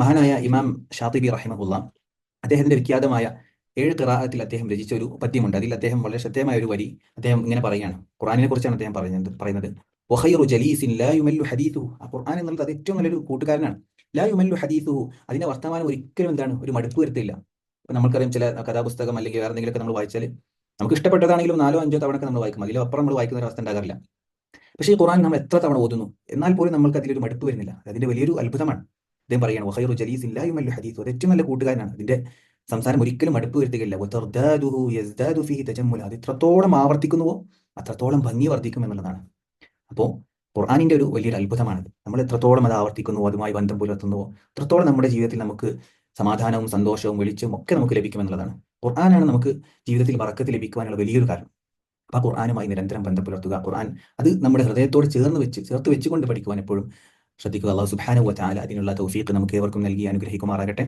മഹാനായ ഇമാം ഷാത്തിബി റഹിമഹുല്ല അദ്ദേഹത്തിന്റെ വിഖ്യാതമായ ഏഴ് ഖിറാഅത്തിൽ അദ്ദേഹം രചിച്ച ഒരു പദ്യമുണ്ട്. അതിൽ അദ്ദേഹം വളരെ ശ്രദ്ധേയമായ ഒരു വരി അദ്ദേഹം ഇങ്ങനെ പറയുകയാണ്. ഖുറാനിനെ കുറിച്ചാണ് അദ്ദേഹം പറയുന്നത് പറയുന്നത്. വഹൈറു ജലീസിൻ ലാ യുമല്ലു ഖുർആൻ എന്നുള്ളത് അത് ഏറ്റവും നല്ലൊരു കൂട്ടുകാരനാണ്. ലാ യുമല്ലു ഹദീസുഹു. അതിന്റെ വർത്തമാനം ഒരിക്കലും എന്താണ്? ഒരു മടുപ്പ് വരുത്തില്ല. നമ്മൾക്കറിയാം ചില കഥാപുസ്തകം അല്ലെങ്കിൽ വേറെ എന്തെങ്കിലുമൊക്കെ നമ്മൾ വായിച്ചാൽ നമുക്ക് ഇഷ്ടപ്പെട്ടതാണെങ്കിലും നാലോ അഞ്ചോ തവണ നമ്മൾ വായിക്കും. അതിലപ്പുറം നമ്മൾ വായിക്കുന്ന ഒരു അവസ്ഥ ഉണ്ടാകാറില്ല. പക്ഷേ ഈ ഖുറാൻ നമ്മൾ എത്ര തവണ ഓതുന്നു? എന്നാൽ പോലും നമ്മൾക്ക് അതിലൊരു മടുപ്പ് വരുന്നില്ല. അതിന്റെ വലിയൊരു അത്ഭുതമാണ്. അദ്ദേഹം പറയുകയാണ് വഖൈറു ജലീസ് ലാ ഹദീസ്. അത് ഏറ്റവും നല്ല കൂട്ടുകാരനാണ്. അതിന്റെ സംസാരം ഒരിക്കലും മടുപ്പ് വരുത്തുകയില്ല അത് എത്രത്തോളം ആവർത്തിക്കുന്നുവോ അത്രത്തോളം ഭംഗി വർദ്ധിക്കും എന്നുള്ളതാണ്. അപ്പോൾ ഖുർആാനിന്റെ ഒരു വലിയൊരു അത്ഭുതമാണ് നമ്മൾ എത്രത്തോളം അത് ആവർത്തിക്കുന്നുവോ അതുമായി ബന്ധം പുലർത്തുന്നുവോ അത്രത്തോളം നമ്മുടെ ജീവിതത്തിൽ നമുക്ക് സമാധാനവും സന്തോഷവും വെളിച്ചവും ഒക്കെ നമുക്ക് ലഭിക്കും എന്നുള്ളതാണ്. ഖുർആനാണ് നമുക്ക് ജീവിതത്തിൽ വറക്കത്ത് ലഭിക്കുവാനുള്ള വലിയൊരു കാരണം. അപ്പോൾ ഖുർആാനുമായി നിരന്തരം ബന്ധം പുലർത്തുക ഖുർആൻ അത് നമ്മുടെ ഹൃദയത്തോട് ചേർന്ന് വെച്ച് ചേർത്ത് വെച്ചുകൊണ്ട് പഠിക്കുവാൻ എപ്പോഴും ശ്രദ്ധിക്കുക. അള്ളാഹു സുബ്ഹാനഹു ചാല അതിനുള്ള തൗഫീഖ് നമുക്ക് ഏവർക്കും നൽകി അനുഗ്രഹിക്കുമാറാകട്ടെ.